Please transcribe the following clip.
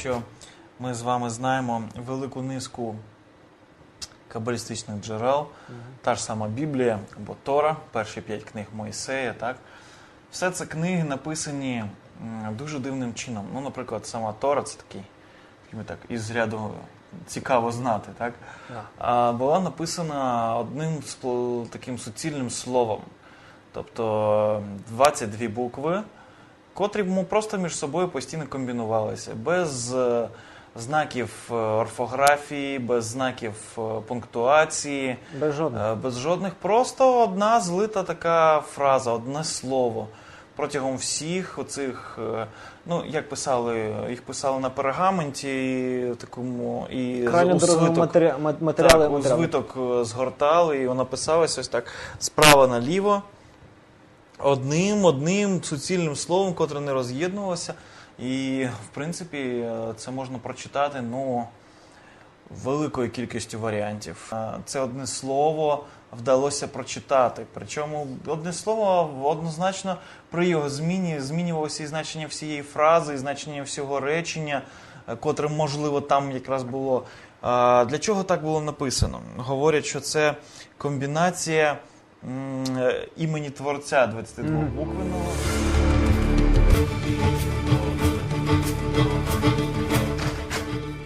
що ми з вами знаємо велику низку кабалістичних джерел, та ж сама Біблія або Тора, перші п'ять книг Моїсея, так? Все це книги написані дуже дивним чином. Ну, наприклад, сама Тора це такий, так, із ряду цікаво знати, так? Да. а була написана одним таким суцільним словом. Тобто 22 букви, котрі му просто між собою постійно комбінувалися. Без е, знаків е, орфографії, без знаків е, пунктуації, Без жодного. е, без жодних. Просто одна злита така фраза, одне слово. Протягом всіх оцих, е, ну як писали, їх писали на пергаменті, такому і Крайне у дорогого свиток. матеріали, матеріали. Так, у матеріали. звиток е, згортали, і воно писалося ось так справа наліво, одним, одним суцільним словом, котре не роз'єднувалося. І, в принципі, е, це можна прочитати ну, великою кількістю варіантів. Е, Це одне слово вдалося прочитати. Причому одне слово однозначно при його зміні змінювалося і значення всієї фрази, і значення всього речення, е, котре, можливо, там якраз було. Для чого так було написано? Говорять, що це комбінація м, е, імені творця 22 Мгм. буквеного.